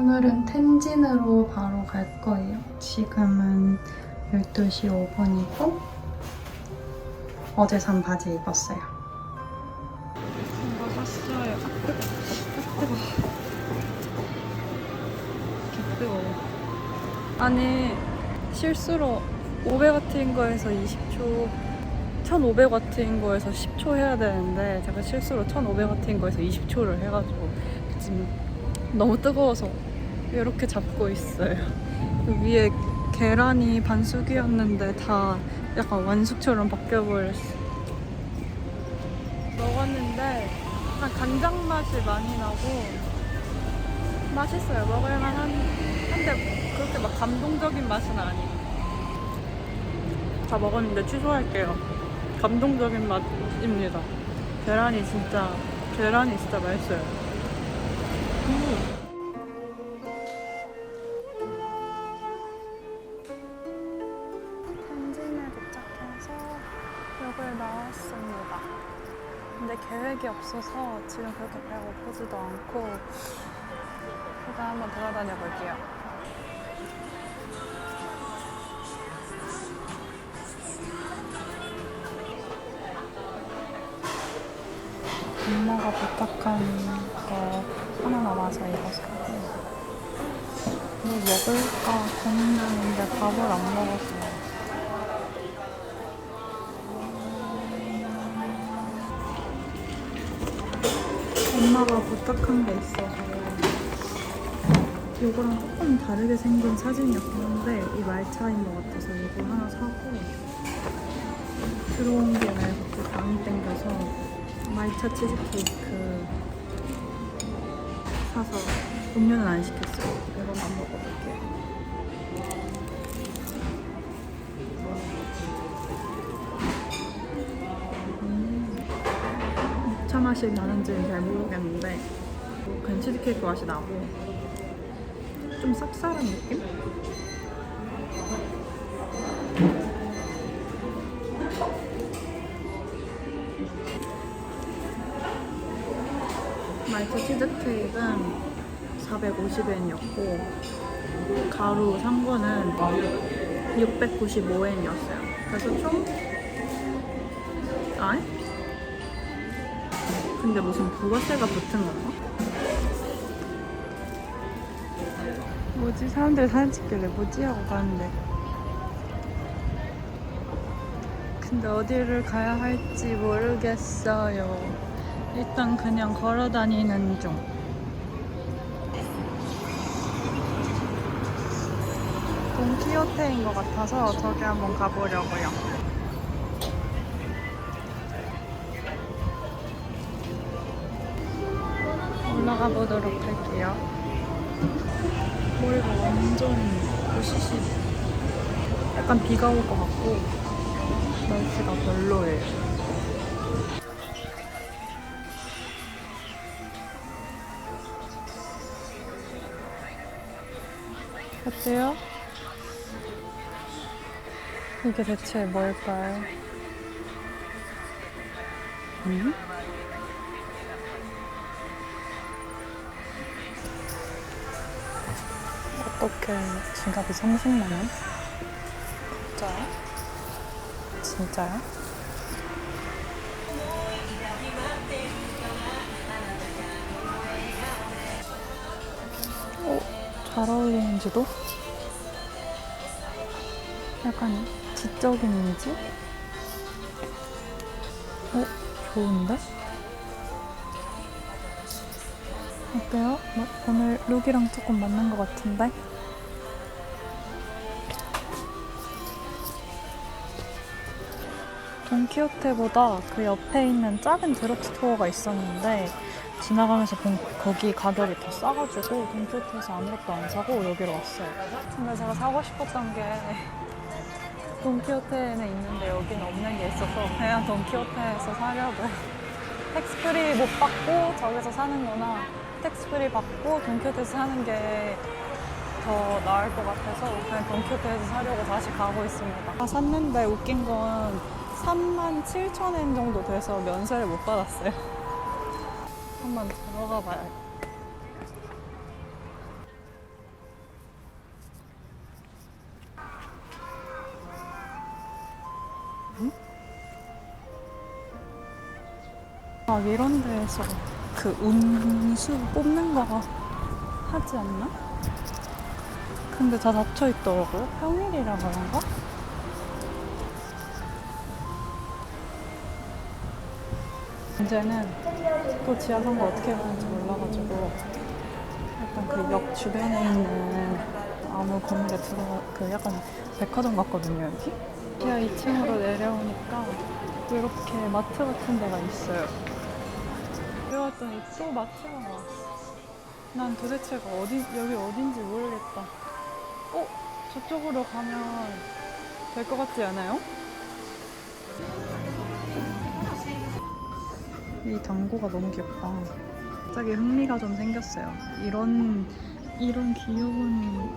오늘은 텐진으로 바로 갈 거예요. 지금은 12시 5분이고 어제 산 바지 입었어요. 이거 샀어요. 뜨거워. 아니 실수로 500W인 거에서 20초 1500W인 거에서 10초 해야 되는데 제가 실수로 1500W인 거에서 20초를 해가지고 지금 너무 뜨거워서 이렇게 잡고 있어요. 그 위에 계란이 반숙이었는데 다 약간 완숙처럼 바뀌어버렸어. 먹었는데 약간 간장 맛이 많이 나고 맛있어요. 먹을만 한 한데 그렇게 막 감동적인 맛은 아니에요. 다 먹었는데 취소할게요. 감동적인 맛입니다. 계란이 진짜 계란이 진짜 맛있어요. 음. 나왔습니다. 근데 계획이 없어서 지금 그렇게 배고프지도 않고 일단 한번 돌아다녀 볼게요. 엄마가 부탁한 거 하나 남아서 이거 사고 뭐 먹을까 고민 중인데 밥을 안 먹어서 엄마가 부탁한 게 있어서 이거랑 조금 다르게 생긴 사진이었는데 이 말차인 것 같아서 이거 하나 사고 들어온 김에 갑자기 당이 땡겨서 말차 치즈케이크 사서 음료는 안 시켰어요. 이것만 먹어볼게요. 녹차 맛이 나는지는 잘 모르겠는데 그냥 치즈 케이크 맛이 나고 좀 쌉쌀한 느낌? 말차 치즈케이크는 450엔이었고 가루 산 거는 695엔이었어요. 그래서 총 아니? 근데 무슨 부가세가 붙은 건가? 뭐지? 사람들 사진 찍길래 뭐지? 하고 가는데 근데 어디를 가야 할지 모르겠어요. 일단 그냥 걸어 다니는 중. 돈키호테인 것 같아서 저기 한번 가보려고요. 올라가 보도록 할게요. 머리가 완전 부시시. 약간 비가 올 것 같고 날씨가 별로예요. 어때요? 이게 대체 뭘까요? 음? 어떻게 지갑이 30만 원? 진짜요? 진짜요? 어, 잘 어울리는지도? 약간 지적인 이미지? 어, 좋은데? 어때요? 뭐, 오늘 룩이랑 조금 맞는 것 같은데? 돈키호테보다 그 옆에 있는 작은 드럭스토어가 있었는데 지나가면서 본 거기 가격이 더 싸가지고 돈키호테에서 아무것도 안 사고 여기로 왔어요. 근데 제가 사고 싶었던 게 돈키호테에는 있는데 여기는 없는 게 있어서 그냥 돈키호테에서 사려고요. 텍스프리 못 받고 저기서 사는 거나 텍스프리 받고 돈키호테에서 사는 게 더 나을 것 같아서 그냥 돈키호테에서 사려고 다시 가고 있습니다. 아, 샀는데 웃긴 건 3만 7천 엔 정도 돼서 면세를 못 받았어요. 한번 들어가 봐요. 응? 아, 이런 데에서 그 운수 뽑는 거 하지 않나? 근데 다 닫혀 있더라고요. 평일이라 그런가? 문제는 또 지하 선거 어떻게 가는지 몰라가지고 약간 그 역 주변에 있는 아무 건물에 들어가 그 약간 백화점 같거든요 여기 지하 2층으로 내려오니까 이렇게 마트 같은 데가 있어요 내려왔더니 또 마트가 나왔어 난 도대체가 어디 여기 어딘지 모르겠다 어? 저쪽으로 가면 될 것 같지 않아요? 이 당고가 너무 귀엽다. 갑자기 흥미가 좀 생겼어요. 이런 이런 귀여운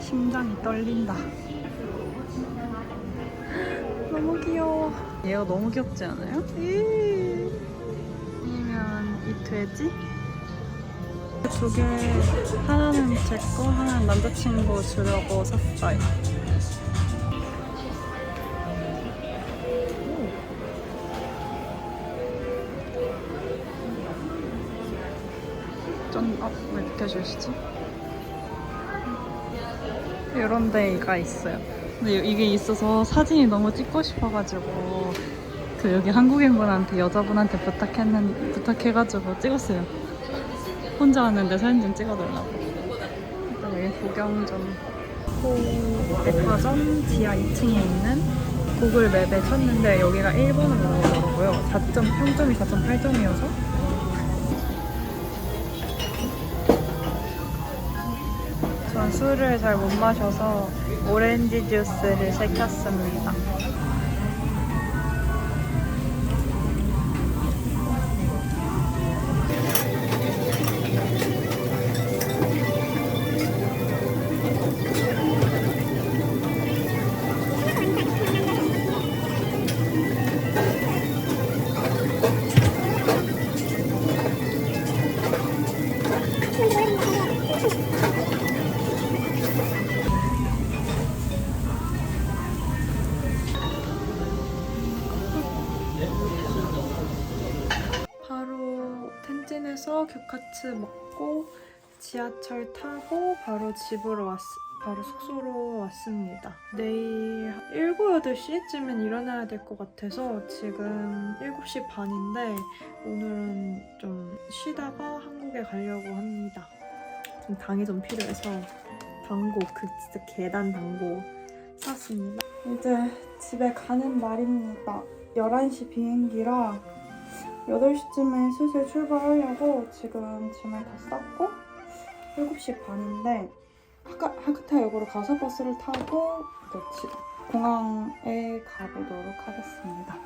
심장이 떨린다. 너무 귀여워. 얘가 너무 귀엽지 않아요? 이- 아니면 이 돼지? 두 개 하나는 제 거, 하나는 남자친구 주려고 샀어요. 전, 어, 왜 비켜주시지? 이런 데가 있어요. 근데 이게 있어서 사진이 너무 찍고 싶어가지고 그 여기 한국인 분한테 여자분한테 부탁했는 부탁해가지고 찍었어요. 혼자 왔는데 사진 좀 찍어달라고. 일단 여기 구경 좀. 호 백화점 지하 2층에 있는 구글 맵에 쳤는데 여기가 1번으로 나오더라고요. 4점, 평점이 4.8점이어서 전 술을 잘 못 마셔서 오렌지 주스를 시켰습니다. 텐진에서 교카츠 먹고 지하철 타고 바로 집으로 왔, 바로 숙소로 왔습니다. 내일 7, 8시쯤엔 일어나야 될 것 같아서 지금 7시 반인데 오늘은 좀 쉬다가 한국에 가려고 합니다. 좀 당이 좀 필요해서 당고, 그 진짜 계단 당고 샀습니다. 이제 집에 가는 날입니다. 11시 비행기라 8시쯤에 슬슬 출발하려고 지금 짐을 다 쌌고 7시 반인데 하카, 하카타역으로 가서 버스를 타고 이제 지- 공항에 가보도록 하겠습니다.